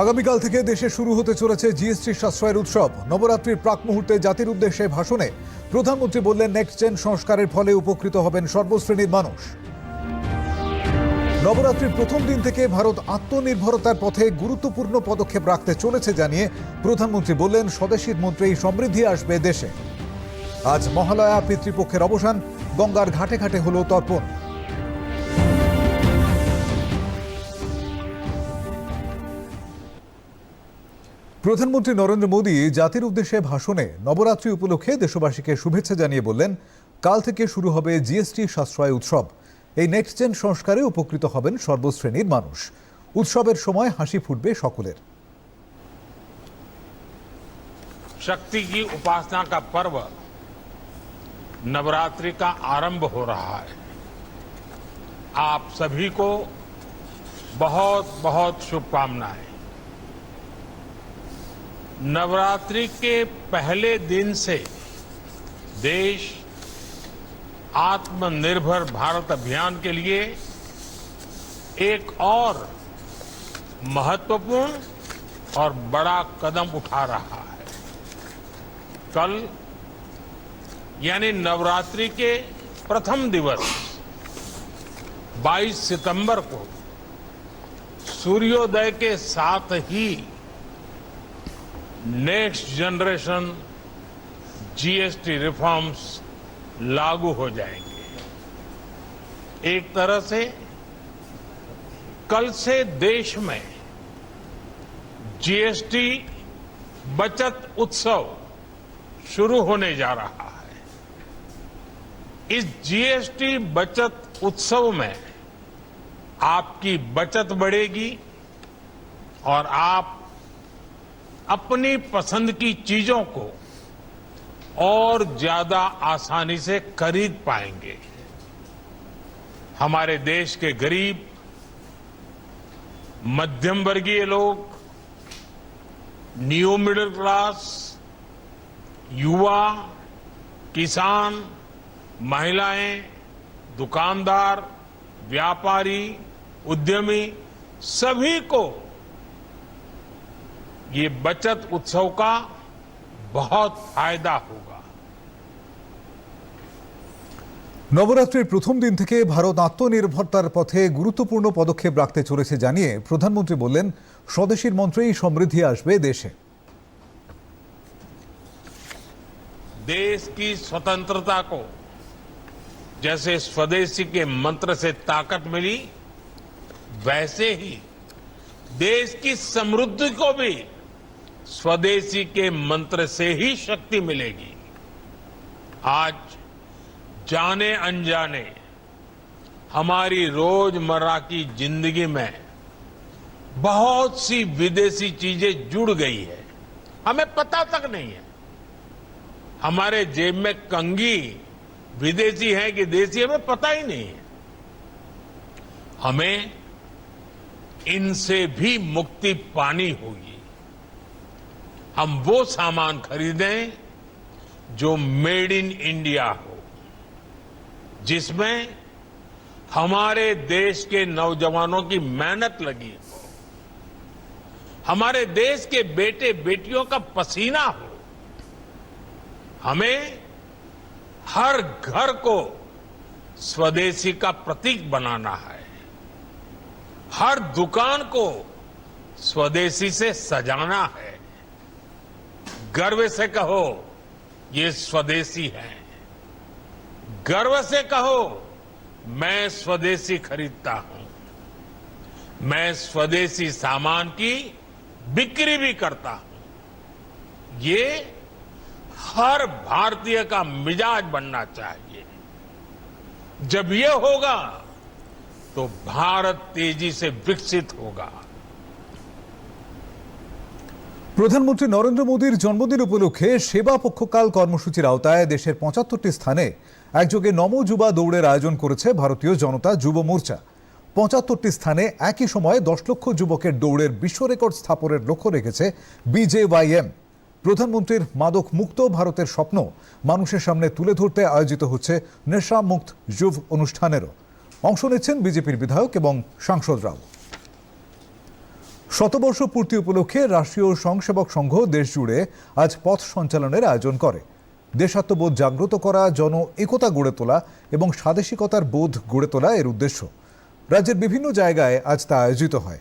আগামীকাল থেকে দেশে শুরু হতে চলেছে জিএসটি সাশ্রয়ের উৎসব। নবরাত্রির প্রাক মুহূর্তে জাতির উদ্দেশ্যে ভাষণে প্রধানমন্ত্রী বললেন নেক্সট জেন সংস্কারের ফলে উপকৃত হবেন সর্বশ্রেণীর মানুষ। নবরাত্রির প্রথম দিন থেকে ভারত আত্মনির্ভরতার পথে গুরুত্বপূর্ণ পদক্ষেপ রাখতে চলেছে জানিয়ে প্রধানমন্ত্রী বললেন স্বদেশীর মন্ত্রেই সমৃদ্ধি আসবে দেশে। আজ মহালয়া, পিতৃপক্ষের অবসান, গঙ্গার ঘাটে ঘাটে হল তর্পণ। প্রধানমন্ত্রী নরেন্দ্র মোদী জাতির উদ্দেশ্যে ভাষণে নবরাত্রি উপলক্ষে দেশবাসীকে শুভেচ্ছা জানিয়ে বললেন কাল থেকে শুরু হবে জিএসটি সাশ্রয় উৎসব এই নেক্সট জেন সংস্কারে উপকৃত হবেন সর্বশ্রেণীর মানুষ উৎসবের সময় হাসি ফুটবে সকলের शक्ति की उपासना का पर्व नवरात्रि का आरंभ हो रहा है आप सभी को बहुत बहुत शुभकामनाएं नवरात्रि के पहले दिन से देश आत्मनिर्भर भारत अभियान के लिए एक और महत्वपूर्ण और बड़ा कदम उठा रहा है। कल, यानी नवरात्रि के प्रथम दिवस 22 सितंबर को सूर्योदय के साथ ही नेक्स्ट जनरेशन जीएसटी रिफॉर्म्स लागू हो जाएँगे। एक तरह से कल से देश में जीएसटी बचत उत्सव शुरू होने जा रहा है। इस जीएसटी बचत उत्सव में आपकी बचत बढ़ेगी और आप अपनी पसंद की चीज़ों को और ज़्यादा आसानी से खरीद पाएँगे। हमारे देश के गरीब मध्यम वर्गीय लोग न्यू मिडिल क्लास युवा, किसान, महिलाएँ, दुकानदार, व्यापारी, उद्यमी, सभी को ये बचत उत्सव का बहुत फायदा होगा নবরাত্রির প্রথম দিন থেকে ভারত আত্মনির্ভরতার পথে গুরুত্বপূর্ণ পদক্ষেপ রাখতে চলেছে জানিয়ে প্রধানমন্ত্রী বললেন স্বদেশীর মন্ত্রেই সমৃদ্ধি আসবে দেশে देश की स्वतंत्रता को जैसे स्वदेशी के मंत्र से ताकत मिली वैसे ही देश की समृद्धि को भी स्वदेशी के मंत्र से ही शक्ति मिलेगी। आज जाने अनजाने हमारी रोज़मर्रा की ज़िंदगी में बहुत सी विदेशी चीज़ें जुड़ गई है। हमें पता तक नहीं है। हमारे जेब में कंगी विदेशी है कि देसी हमें पता ही नहीं है। हमें इनसे भी मुक्ति पानी होगी। हम वो सामान खरीदें जो मेड इन इंडिया हो, जिसमें हमारे देश के नौजवानों की मेहनत लगी हो, हमारे देश के बेटे बेटियों का पसीना हो। हमें हर घर को स्वदेशी का प्रतीक बनाना है। हर दुकान को स्वदेशी से सजाना है। गर्व से कहो, ये स्वदेशी है। गर्व से कहो, मैं स्वदेशी खरीदता हूँ। मैं स्वदेशी सामान की बिक्री भी करता हूँ। ये हर भारतीय का मिजाज बनना चाहिए। जब ये होगा तो भारत तेज़ी से विकसित होगा। প্রধানমন্ত্রী নরেন্দ্র মোদীর জন্মদিন উপলক্ষে সেবা পক্ষকাল কর্মসূচির আওতায় দেশের পঁচাত্তরটি স্থানে একযোগে নম যুবা দৌড়ের আয়োজন করেছে ভারতীয় জনতা যুব মোর্চা। পঁচাত্তরটি স্থানে একই সময়ে দশ লক্ষ যুবকের দৌড়ের বিশ্ব রেকর্ড স্থাপনের লক্ষ্য রেখেছে বিজেওয়াইএম। প্রধানমন্ত্রীর মাদক মুক্ত ভারতের স্বপ্ন মানুষের সামনে তুলে ধরতে আয়োজিত হচ্ছে নেশা মুক্ত যুব অনুষ্ঠানেরও। অংশ নিচ্ছেন বিজেপির বিধায়ক এবং সাংসদরাও। শতবর্ষ পূর্তি উপলক্ষে রাষ্ট্রীয় স্বয়ংসেবক সংঘ দেশজুড়ে আজ পথ সঞ্চালনের আয়োজন করে। দেশাত্মবোধ জাগ্রত করা, জন একতা গড়ে তোলা এবং স্বাদেশিকতার বোধ গড়ে তোলা এর উদ্দেশ্য। রাজ্যের বিভিন্ন জায়গায় আজ তা আয়োজিত হয়।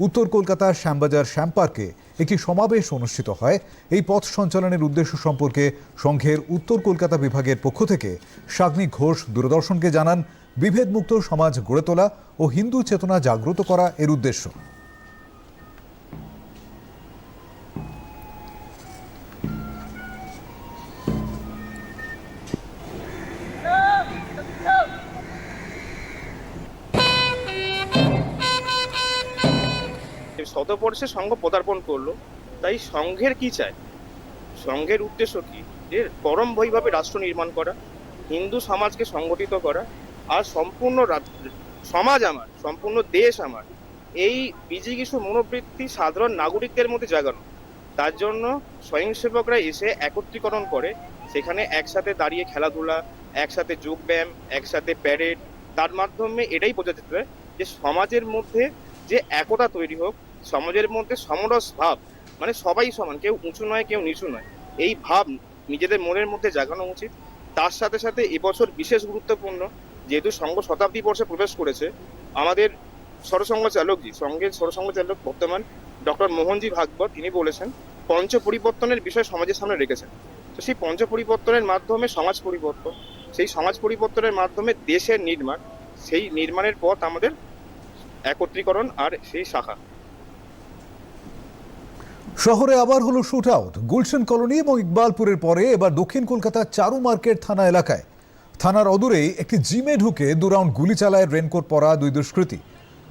উত্তর কলকাতার শ্যামবাজার শ্যাম পার্কে একটি সমাবেশ অনুষ্ঠিত হয়। এই পথ সঞ্চালনের উদ্দেশ্য সম্পর্কে সংঘের উত্তর কলকাতা বিভাগের পক্ষ থেকে শাগ্নি ঘোষ দূরদর্শনকে জানান, বিভেদমুক্ত সমাজ গড়ে তোলা ও হিন্দু চেতনা জাগ্রত করা এর উদ্দেশ্য। শতবর্ষে সংঘ পদার্পণ করল। তাই সংঘের কি চাই সংঘের উদ্দেশ্য কি? যে পরম বৈভাবে রাষ্ট্র নির্মাণ করা, হিন্দু সমাজকে সংগঠিত করা, আর সম্পূর্ণ সমাজ আমার, সম্পূর্ণ দেশ আমার। এই বিজিগিসু মনোবৃত্তি সাধারণ নাগরিকদের মধ্যে জাগানো। তার জন্য স্বয়ংসেবকরা এসে একত্রীকরণ করে, সেখানে একসাথে দাঁড়িয়ে খেলাধুলা, একসাথে যোগব্যায়াম, একসাথে প্যারেড তার মাধ্যমে এটাই বোঝাতে চায় যে সমাজের মধ্যে যে একতা তৈরি হোক সমাজের মধ্যে সমরস ভাব মানে সবাই সমান, কেউ উঁচু নয়, কেউ নিচু নয়। এই ভাব নিজেদের মনের মধ্যে জাগানো উচিত। তার সাথে সাথে এবছর বিশেষ গুরুত্বপূর্ণ, যেহেতু সংঘ শতাব্দী বর্ষে প্রবেশ করেছে, আমাদের সরসংঘ চালকজি সঙ্গের সরসংঘ চালক বর্তমান ডক্টর মোহনজি ভাগবত, তিনি বলেছেন, পঞ্চ পরিবর্তনের বিষয় সমাজের সামনে রেখেছেন। তো সেই পঞ্চ পরিবর্তনের মাধ্যমে সমাজ পরিবর্তন, সেই সমাজ পরিবর্তনের মাধ্যমে দেশের নির্মাণ, সেই নির্মাণের পথ আমাদের একত্রীকরণ আর সেই শাখা। শহরে আবার হলো শুট আউট গুলশন কলোনি এবং ইকবালপুরের পরে এবার দক্ষিণ কলকাতার চারু মার্কেট থানা এলাকায়। থানার অদূরেই একটি জিমে ঢুকে দু রাউন্ড গুলি চালায় রেনকোট পরা দুই দুষ্কৃতী।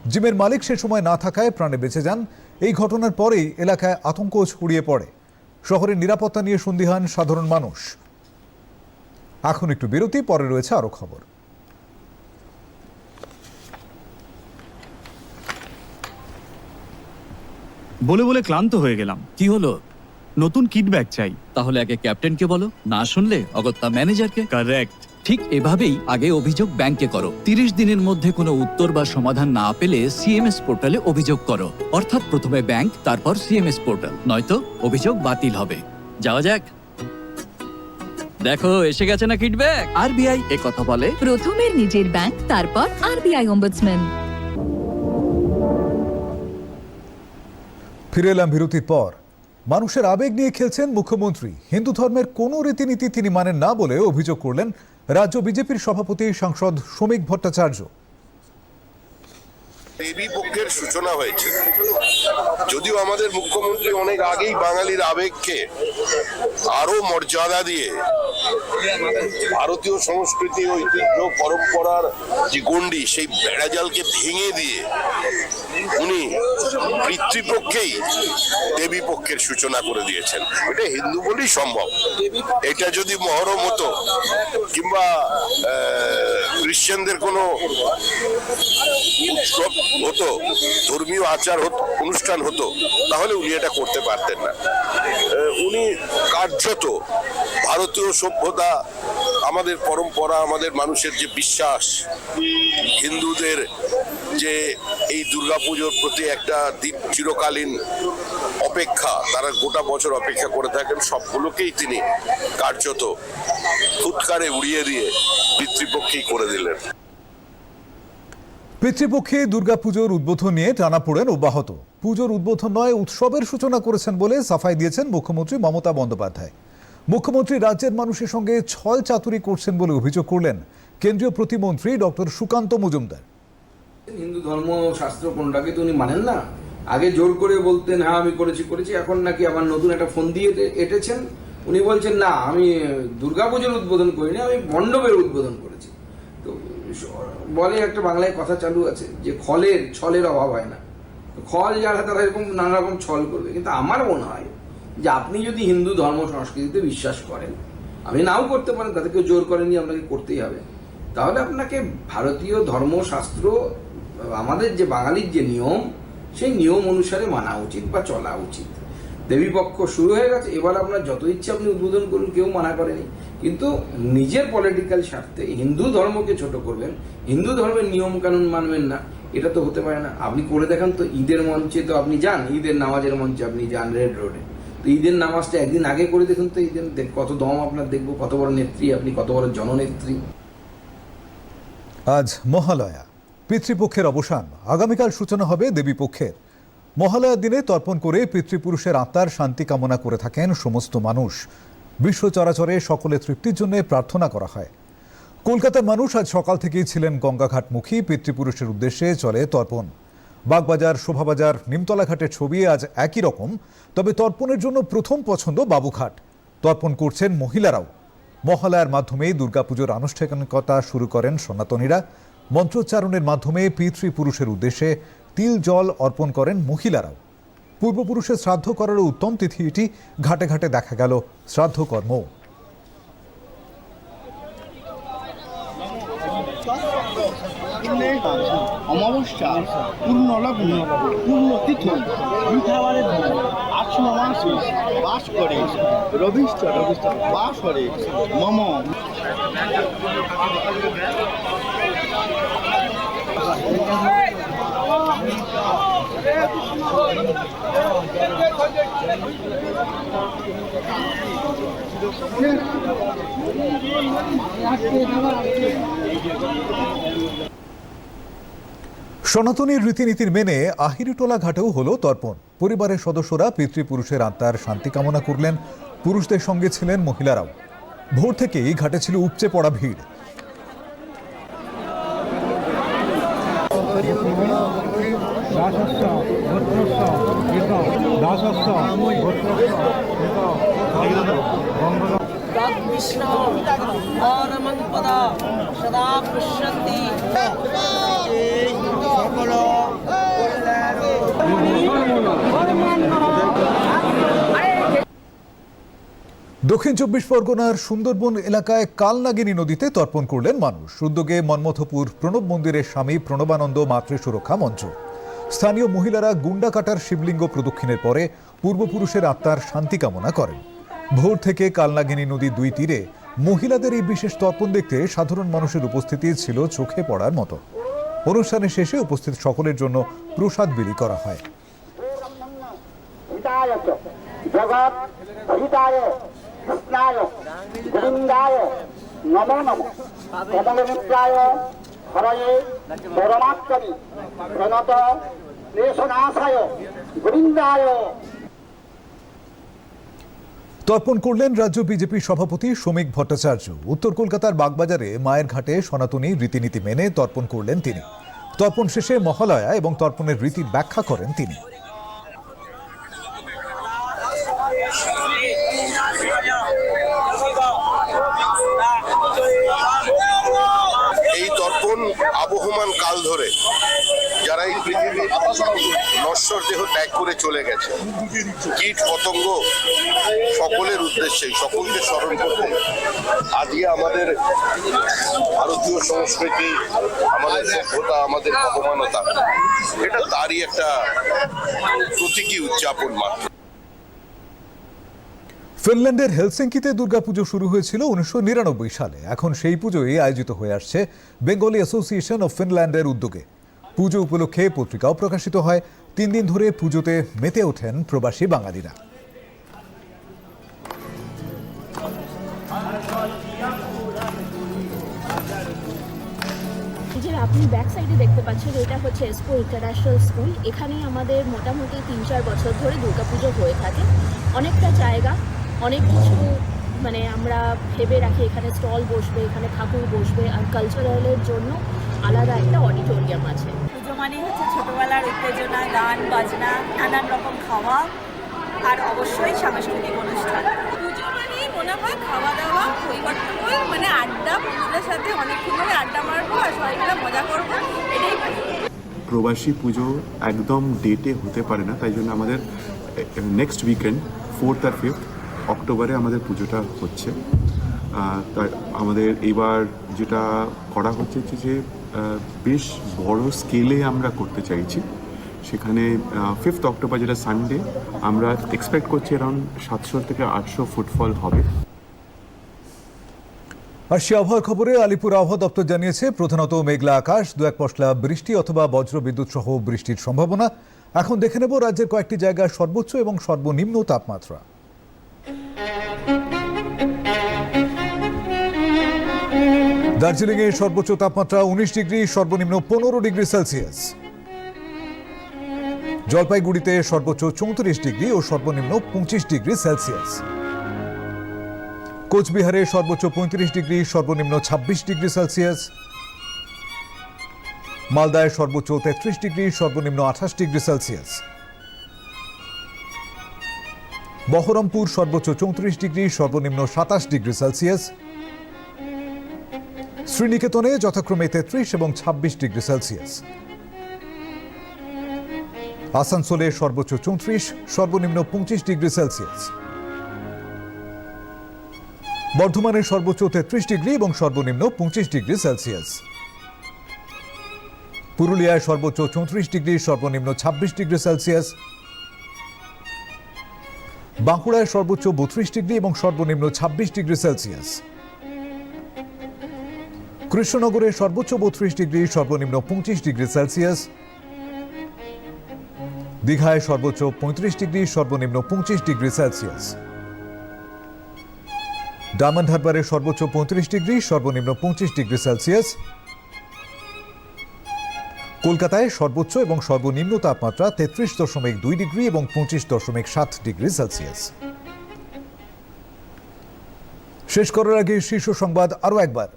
জিমের মালিক সে সময় না থাকায় প্রাণে বেঁচে যান। এই ঘটনার পরেই এলাকায় আতঙ্ক ছড়িয়ে পড়ে। শহরের নিরাপত্তা নিয়ে সন্দিহান সাধারণ মানুষ। এখন একটু বিরতি, পরে রয়েছে আরও খবর। বলে বলে ক্লান্ত হয়ে গেলাম। কি হলো? নতুন কিডব্যাক চাই। তাহলে আগে ক্যাপ্টেনকে বলো। না শুনলে অগত্যা ম্যানেজারকে। কারেক্ট। ঠিক এভাবেই আগে অভিযোগ ব্যাংকে করো। তিরিশ দিনের মধ্যে কোনো উত্তর বা সমাধান না পেলে সিএমএস পোর্টালে অভিযোগ করো। অর্থাৎ প্রথমে ব্যাংক তারপর সিএমএস পোর্টাল। নয়তো অভিযোগ বাতিল হবে। যাওয়া যাক। দেখো এসে গেছে না কিডব্যাক আরবিআই এ কথা বলে। প্রথমে নিজের ব্যাংক তারপর আরবিআই অম্বুডসম্যান ফিরে এলাম বিরতির পর। মানুষের আবেগ নিয়ে খেলছেন মুখ্যমন্ত্রী। হিন্দু ধর্মের কোনো রীতিনীতি তিনি মানেন না বলে অভিযোগ করলেন রাজ্য বিজেপির সভাপতি সাংসদ শ্রমিক ভট্টাচার্য। দেবী পক্ষের সূচনা হয়েছে। যদিও আমাদের মুখ্যমন্ত্রী অনেক আগেই বাঙালির আবেগকে আরও মর্যাদা দিয়ে ভারতীয় সংস্কৃতি, ঐতিহ্য, পরম্পরার যে গণ্ডি, সেই বেড়াজালকে ভেঙে দিয়ে উনি পিতৃপক্ষেই দেবী পক্ষের সূচনা করে দিয়েছেন। এটা হিন্দু বলেই সম্ভব। এটা যদি মহরম হতো, কিংবা খ্রিশ্চানদের কোনো উৎসব হতো, ধর্মীয় আচার হতো, অনুষ্ঠান হতো, তাহলে উনি এটা করতে পারতেন না। উনি কার্যত ভারতীয় সভ্যতা, আমাদের পরম্পরা, আমাদের মানুষের যে বিশ্বাস, হিন্দুদের যে এই দুর্গাপুজোর প্রতি একটা চিরকালীন অপেক্ষা, তারা গোটা বছর অপেক্ষা করে থাকেন, সবগুলোকেই তিনি কার্যত ফুৎকারে উড়িয়ে দিয়ে পিতৃপক্ষেই করে দিলেন। পিতৃপক্ষে দুর্গাপুজোর উদ্বোধন নিয়ে টানাপোড়েন অব্যাহত। পুজোর উদ্বোধন নয়, উৎসবের সূচনা করেছেন বলে সাফাই দিয়েছেন মুখ্যমন্ত্রী মমতা বন্দ্যোপাধ্যায়। মুখ্যমন্ত্রী রাজ্যের মানুষের সঙ্গে ছল চাতুরি করছেন বলে অভিযোগ করলেন কেন্দ্রীয় প্রতিমন্ত্রী ডক্টর সুকান্ত মজুমদার। হিন্দু ধর্ম শাস্ত্র কোনটাকে তো উনি মানেন না? আগে জোর করে বলতেন হ্যাঁ আমি করেছি করেছি, এখন নাকি আবার নতুন একটা ফোন দিয়ে এটে- এঁটেছেন? উনি বলছেন, না, আমি দুর্গাপুজোর উদ্বোধন করিনি, আমি মণ্ডপের উদ্বোধন করেছি। বলে একটা বাংলায় কথা চালু আছে যে খলের, ছলের অভাব হয় না। খল যারা তারা এরকম নানা রকম ছল করবে। কিন্তু আমার মনে হয় যে আপনি যদি হিন্দু ধর্ম সংস্কৃতিতে বিশ্বাস করেন, আপনি নাও করতে পারেন, তাতে কেউ জোর করেনি, আপনাকে করতেই হবে। তাহলে আপনাকে ভারতীয় ধর্মশাস্ত্র, আমাদের যে বাঙালির যে নিয়ম, সেই নিয়ম অনুসারে মানা উচিত বা চলা উচিত। দেবীপক্ষ শুরু হয়ে গেছে, এবার আপনার যত ইচ্ছে আপনি উদ্বোধন করুন, কেউ মানা করেনি। কিন্তু নিজের পলিটিক্যাল স্বার্থে হিন্দু ধর্মকে ছোট করবেন, হিন্দু ধর্মের নিয়ম কানুন মানবেন না, এটা তো হতে পারে না। আপনি করে দেখান তো, ঈদের মঞ্চে তো আপনি যান, ঈদের নামাজের মঞ্চে আপনি যান রেড রোডে। তো ঈদের নামাজটা একদিন আগে করে দেখুন তো, ঈদের কত দম আপনার দেখব, কত বড় নেত্রী, আপনি কত বড় জননেত্রী। আজ মহালয়া, পিতৃপক্ষের অবসান। আগামীকাল সূচনা হবে দেবীপক্ষের। মহালয়ার দিনে তর্পণ করে পিতৃপুরুষের আত্মার শান্তি কামনা করে থাকেন সমস্ত মানুষ। বিশ্ব চরাচরে সকলে তৃপ্তির জন্য প্রার্থনা করা হয়। কলকাতার মানুষ আজ সকাল থেকেই ছিলেন গঙ্গাঘাটমুখী পিতৃপুরুষের উদ্দেশ্যে চলে তর্পণ। বাগবাজার, শোভাবাজার নিমতলা ঘাটের ছবি আজ একই রকম, তবে তর্পণের জন্য প্রথম পছন্দ বাবুঘাট। তর্পণ করছেন মহিলারাও। মহালয়ার মাধ্যমে দুর্গাপুজোর আনুষ্ঠানিকতা শুরু করেন সনাতনীরা। মন্ত্রোচ্চারণের মাধ্যমে পিতৃপুরুষের উদ্দেশ্যে তিল জল অর্পণ করেন মহিলারাও। পূর্বপুরুষের শ্রাদ্ধ করার উত্তম তিথি এটি ঘাটে ঘাটে দেখা গেল শ্রাদ্ধকর্ম অমাবস্যা সনাতনীর রীতিনীতির মেনে আহিরিটোলা ঘাটেও হলো তর্পণ। পরিবারের সদস্যরা পিতৃপুরুষের আত্মার শান্তি কামনা করলেন। পুরুষদের সঙ্গে ছিলেন মহিলারাও। ভোর থেকেই ঘাটে ছিল উপচে পড়া ভিড়। विष्णु और पदा सदा पश्यन्ति সকল দক্ষিণ চব্বিশ পরগনার সুন্দরবন এলাকায় কালনাগিনী নদীতে তর্পণ করলেন মানুষ উদ্যোগে মন্মথপুর প্রণব মন্দিরের স্বামী প্রণবানন্দ মাতৃ সুরক্ষা মঞ্চ স্থানীয় মহিলারা গুন্ডা কাটার শিবলিঙ্গ প্রদক্ষিণের পরে পূর্বপুরুষের আত্মার শান্তি কামনা করেন। ভোর থেকে কালনাগিনী নদীর দুই তীরে মহিলাদের এই বিশেষ তর্পণ দেখতে সাধারণ মানুষের উপস্থিতি ছিল চোখে পড়ার মতো। অনুষ্ঠানের শেষে উপস্থিত সকলের জন্য প্রসাদ বিলি করা হয়। তর্পণ করলেন রাজ্য বিজেপি সভাপতি শ্রমিক ভট্টাচার্য। উত্তর কলকাতার বাগবাজারে মায়ের ঘাটে সনাতনী রীতিনীতি মেনে তর্পণ করলেন তিনি। তর্পণ শেষে মহালয়া এবং তর্পণের রীতির ব্যাখ্যা করেন তিনি। এই তর্পণ আবহমান কাল ধরে যারা এই পৃথিবী নশ্বর দেহ ত্যাগ করে চলে গেছে। কীট পতঙ্গ সকলের উদ্দেশ্যে, সকলকে স্মরণ করতে। আজকে আমাদের ভারতীয় সংস্কৃতি, আমাদের সভ্যতা, আমাদের ভগবানতা এটা তারই একটা প্রতীকী উদযাপন মাত্র। ফিনল্যান্ডের হেলসিঙ্কিতে দুর্গাপুজো শুরু হয়েছিল উনিশশো নিরানব্বই সালে। এখন সেই পুজোই আয়োজিত হয়ে আসছে বেঙ্গলি অ্যাসোসিয়েশন অফ ফিনল্যান্ডের উদ্যোগে। পুজো উপলক্ষে পত্রিকাও প্রকাশিত হয়। তিন দিন ধরে পুজোতে মেতে ওঠেন প্রবাসী বাঙালিরা। আপনি ব্যাক সাইডে দেখতে পাচ্ছেন, এটা হচ্ছে এসপো ইন্টারন্যাশনাল স্কুল এখানেই আমাদের মোটামুটি তিন চার বছর ধরে দুর্গাপুজো হয়ে থাকে। অনেকটা জায়গা, অনেক কিছু মানে আমরা ভেবে রাখি, এখানে স্টল বসবে, এখানে ঠাকুর বসবে। আর কালচারালের জন্য আলাদা একটা অডিটোরিয়াম আছে। মানে হচ্ছে ছোটবেলার উত্তেজনা, গান, বাজনা, নানান রকম খাওয়া আর অবশ্যই সাংস্কৃতিক অনুষ্ঠান। পুজো মানেই মনে হয় খাওয়া দাওয়া পরিবর্তন মানে আড্ডা, বন্ধুদের সাথে অনেকক্ষণ ধরে আড্ডা মারবো আর সবাই মিলে মজা করব, এটাই প্রবাসী পুজো একদম ডেটে হতে পারে না, তাই জন্য আমাদের নেক্সট উইকেন্ড ফোর্থ আর ফিফথ অক্টোবরে আমাদের পুজোটা হচ্ছে। আমাদের এবার যেটা করা হচ্ছে যে বেশ বড় স্কেলে আমরা করতে চাইছি। সেখানে ফিফথ অক্টোবর যেটা সানডে আমরা এক্সপেক্ট করছি অ্যারাউন্ড সাতশো থেকে আটশো ফুটফল হবে। আর সে আবহাওয়ার খবরে আলিপুর আবহাওয়া দপ্তর জানিয়েছে, প্রধানত মেঘলা আকাশ, দু এক পশলা বৃষ্টি অথবা বজ্র বিদ্যুৎ সহ বৃষ্টির সম্ভাবনা। এখন দেখে নেব রাজ্যের কয়েকটি জায়গার সর্বোচ্চ এবং সর্বনিম্ন তাপমাত্রা। দার্জিলিং এর সর্বোচ্চ তাপমাত্রা উনিশ ডিগ্রি, সর্বনিম্ন পনেরো ডিগ্রি সেলসিয়াস। জলপাইগুড়িতে সর্বোচ্চ চৌত্রিশ ডিগ্রি ও সর্বনিম্ন পঁচিশ ডিগ্রি সেলসিয়াস। কোচবিহারে সর্বোচ্চ পঁয়ত্রিশ ডিগ্রি, সর্বনিম্ন ছাব্বিশ ডিগ্রি সেলসিয়াস। মালদায় সর্বোচ্চ তেত্রিশ ডিগ্রি, সর্বনিম্ন আঠাশ ডিগ্রি সেলসিয়াস। বহরমপুর সর্বোচ্চ চৌত্রিশ ডিগ্রি, সর্বনিম্ন সাতাশ ডিগ্রি সেলসিয়াস। শ্রীনিকেতনে যথাক্রমে তেত্রিশ এবং ছাব্বিশ ডিগ্রি সেলসিয়াস। আসানসোলে সর্বোচ্চ চৌত্রিশ, সর্বনিম্ন পঁচিশ ডিগ্রি সেলসিয়াস। বর্ধমানে সর্বোচ্চ তেত্রিশ ডিগ্রি এবং সর্বনিম্ন পঁচিশ ডিগ্রি সেলসিয়াস। পুরুলিয়ায় সর্বোচ্চ চৌত্রিশ ডিগ্রি, সর্বনিম্ন ছাব্বিশ ডিগ্রি সেলসিয়াস। বাঁকুড়ায় সর্বোচ্চ বত্রিশ ডিগ্রি এবং সর্বনিম্ন ছাব্বিশ ডিগ্রি সেলসিয়াস। কৃষ্ণনগরে সর্বোচ্চ বত্রিশ ডিগ্রি, সর্বনিম্ন পঁচিশ ডিগ্রি সেলসিয়াস। দীঘায় সর্বোচ্চ পঁয়ত্রিশ ডিগ্রি, সর্বনিম্ন পঁচিশ ডিগ্রি সেলসিয়াস। ডায়মন্ড হারবারে সর্বোচ্চ পঁয়ত্রিশ ডিগ্রি, সর্বনিম্ন পঁচিশ ডিগ্রি সেলসিয়াস। কলকাতায় সর্বোচ্চ এবং সর্বনিম্ন তাপমাত্রা তেত্রিশ দশমিক দুই ডিগ্রি এবং পঁচিশ দশমিক সাত ডিগ্রি সেলসিয়াস। শেষ করার আগে শীর্ষ সংবাদ আরও একবার।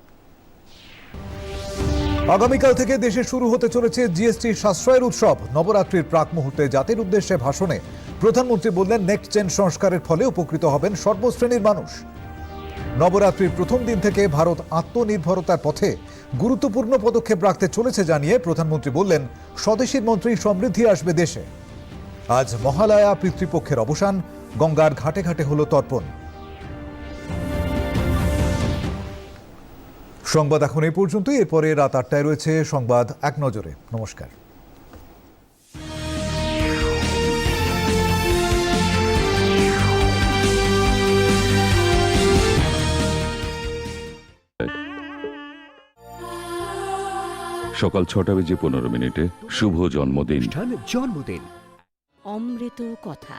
আগামীকাল থেকে দেশে শুরু হতে চলেছে জিএসটি সাশ্রয়ের উৎসব। নবরাত্রির প্রাক মুহূর্তে জাতির উদ্দেশ্যে ভাষণে প্রধানমন্ত্রী বললেন নেক্সট জেন সংস্কারের ফলে উপকৃত হবেন সর্বশ্রেণীর মানুষ। নবরাত্রির প্রথম দিন থেকে ভারত আত্মনির্ভরতার পথে গুরুত্বপূর্ণ পদক্ষেপ রাখতে চলেছে জানিয়ে প্রধানমন্ত্রী বললেন, স্বদেশীর মন্ত্রী সমৃদ্ধি আসবে দেশে। আজ মহালয়া পিতৃপক্ষের অবসান, গঙ্গার ঘাটে ঘাটে হলো তর্পণ। সংবাদ এখন এই পর্যন্তই। এরপরে রাত আটটায় রয়েছে সংবাদ এক নজরে। নমস্কার। সকাল ছটা বেজে পনেরো মিনিটে শুভ জন্মদিন। জন্মদিন। অমৃত কথা।